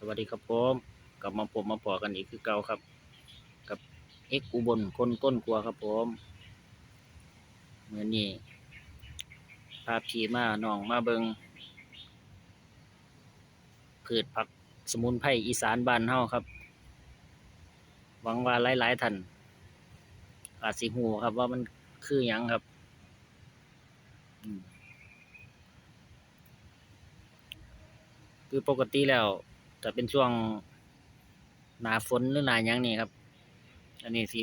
สวัสดีครับผมกลับมาผมมาพอกันอีกคือเก่าครับ กับเอ็กอุบลคนต้นกลัวครับผมเมื่อนี้พาพี่มาน้องมาเบิงพืชผักสมุนไพรอีสานบ้านเฮาครับ หวังว่าหลายๆท่านอาจสิหูครับว่ามันคือหยังครับคือปกติแล้ว แต่เป็นช่วงหนาฝนหรือหนายังนี่ครับ อันนี้สิ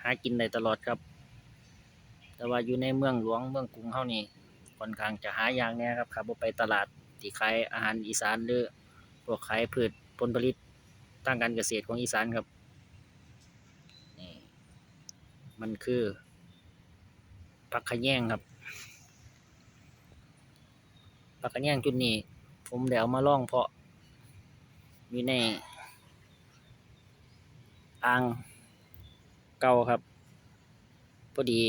หากินได้ตลอดครับ แต่ว่าอยู่ในเมืองหลวงเมืองกรุงเฮานี่ค่อนข้างจะหายากแน่ครับขับรถไปตลาดที่ขายอาหารอีสานหรือพวกขายพืชผลผลิตทางการเกษตรของอีสานครับนี่มันคือผักขะแยงครับผักขะแยงจุดนี้ ผมเดี๋ยวมาล่องเพาะอยู่ในอ่างเก่าครับ พอดี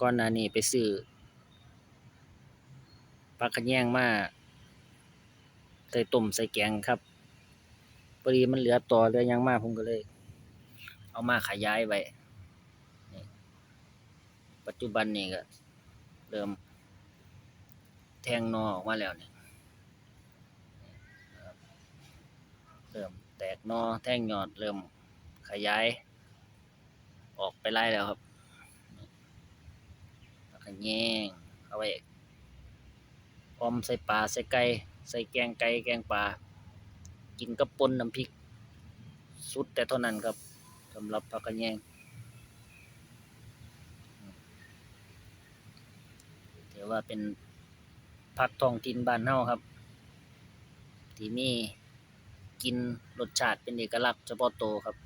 ก่อนหน้านี้ไปซื้อปลาขะแยงมาใส่ต้มใส่แกงครับพอดีมันเหลือต่อเหลือยังมากผมก็เลย เอามาขยายไว้ปัจจุบันนี่ก็เริ่มแทงนอออกมาแล้วเนี่ย เริ่มแตกนอแท่งยอดเริ่มขยาย ออกไปไล่แล้วครับแล้วก็แย่งเอาไว้ออมใส่ปลาใส่ไก่ใส่แกงไก่แกงปลากินกับปนน้ำพริก สุดแต่เท่านั้นครับสำหรับผักกระแยงถือว่าเป็นผักท้องถิ่นบ้านเฮาครับ ที่มี กินรสชาติเป็นเอกลักษณ์เฉพาะตัวครับ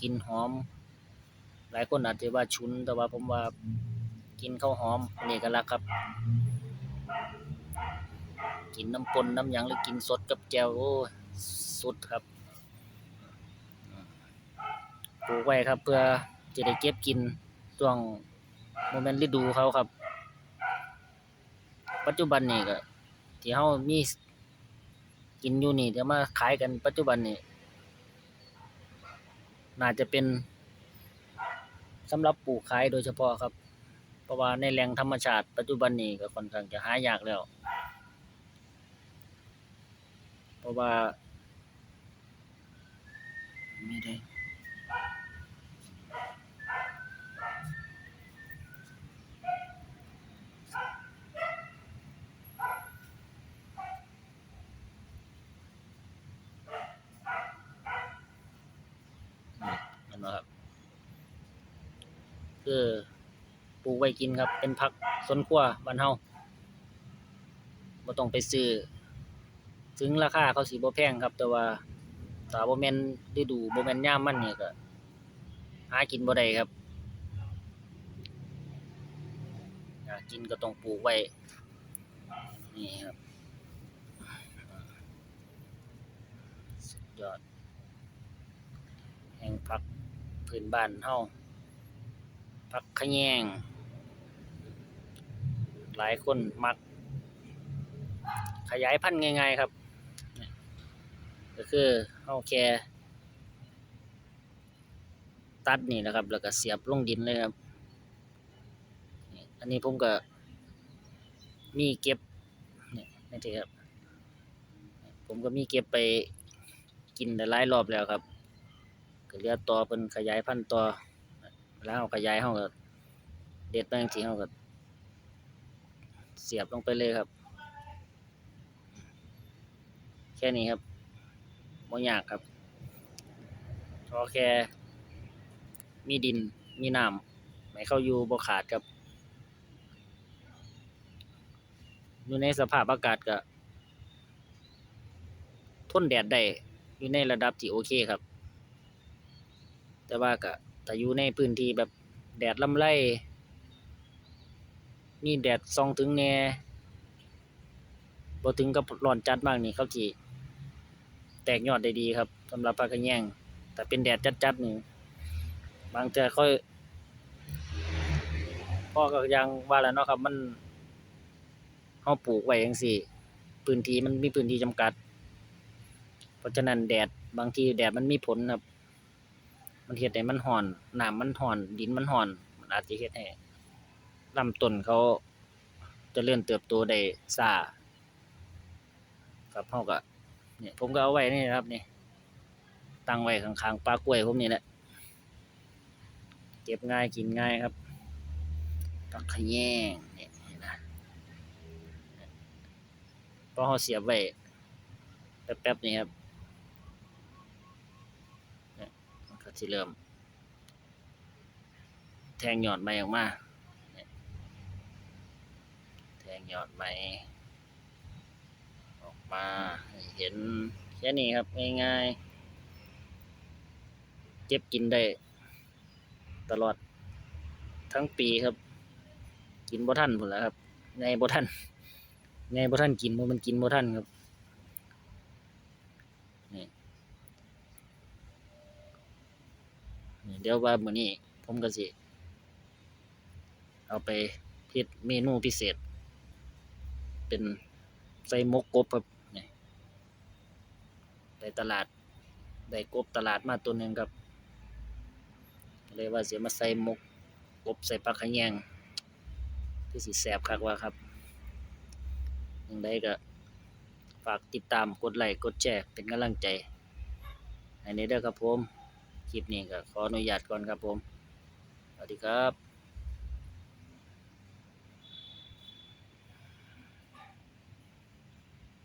กินหอม หลายคนอาจจะว่าชุนแต่ว่าผมว่ากินข้าวหอมเป็นเอกลักษณ์ครับ กินน้ำปนน้ำหยังหรือกินสดกับแจวโอ้สุดครับปลูกไว้ครับ เพื่อจะได้เก็บกินช่วงโมเมนต์ฤดูเขาครับ ปัจจุบันนี่ก็ที่เฮามี กินอยู่นี่เดี๋ยวมาขายกันปัจจุบันนี่น่าจะเป็นสำหรับปลูกขายโดยเฉพาะครับ เพราะว่าในแหล่งธรรมชาติปัจจุบันนี้ก็ค่อนข้างจะหายากแล้ว เพราะว่าไม่ได้นี่เห็นไหมครับ คือปลูกไว้กินครับ เป็นผักสวนครัวบ้านเฮาบ่ต้องไปซื้อ ถึงราคาเขาสิบ่แพงครับ แต่ว่าถ้าบ่แม่นฤดูบ่แม่นยามมันนี่ก็หากินบ่ได้ครับอยากกินก็ต้องปลูกไว้ นี่ครับสุดยอด แห่งผักพื้นบ้านเฮา ผักขะแยง หลายคนมัก ขยายพันธุ์ง่ายๆครับ ก็คือเฮาแค่ตัดนี่นะครับ แล้วก็เสียบลงดินเลยครับ อันนี้ผมก็มีเก็บนี่นี่ทีครับ ผมก็มีเก็บไปกินหลายรอบแล้วครับ ก็เลือต่อเพิ่นขยายพันธุ์ต่อ แล้วเราขยายเฮาก็เด็ดไปจังซี่เฮาก็เสียบลงไปเลยครับ แค่นี้ครับบ่ยากครับขอแค่มีดินมีน้ำให้เข้าอยู่บ่ขาดครับอยู่ในสภาพอากาศก็ทนแดดได้อยู่ในระดับที่โอเคครับ แต่ว่าก็ ถ้าอยู่ในพื้นที่แบบแดดลำไรมีแดดส่องถึงแหน่บ่ถึงกับร้อนจัดมากนี่เขาสิแตกยอดได้ดีครับสำหรับผักกระแยงแต่เป็นแดดจัดๆนี่บางเทื่อค่อยพ่อก็ยังว่าแล้วเนาะครับ มันเฮาปลูกไว้จังซี่ พื้นที่มันมีพื้นที่จำกัด เพราะฉะนั้นแดดบางทีแดดมันมีผลครับ มันเฮ็ดให้มันร้อนน้ำมันร้อน ดินมันร้อน มันอาจสิเฮ็ดให้ลำต้นเขาจะเจริญเติบโตได้ช้าครับเฮาก็เนี่ยผมก็เอาไว้นี่นะครับนี่ตั้งไว้ข้างๆปลากล้วยผมนี่แหละเก็บง่ายกินง่ายครับปักขยงเนี่ยนะพอเราเสียบไว้แป๊บๆนี่ครับเนี่ยมันก็ สิเริ่ม แทงหยอดใหม่ออกมาแทงหยอดใหม่ออกมาเห็นแค่นี้ครับง่ายๆเก็บกินได้ ตลอดทั้งปีครับ กินบ่ทันพุ่นแล้วครับไงบ่ทันไงบ่ทันกินบ่มันกินบ่ทันครับนี่นี่ เดี๋ยวว่ามื้อนี้ผมก็สิเอาไปเฮ็ดเมนูพิเศษ เป็นใส่มกกบครับนี่ได้ตลาดได้กบตลาดมาตัวหนึ่งครับเลยว่าเสิมาใส่มกกบใส่ปลาขยงคือสิแซ่บคักว่าครับยังไดก็ฝากติดตามกดไลค์กดแชร์เป็นกำลังใจให้ในเด้อครับผม คลิปนี้ก็ขออนุญาตก่อนครับผม สวัสดีครับ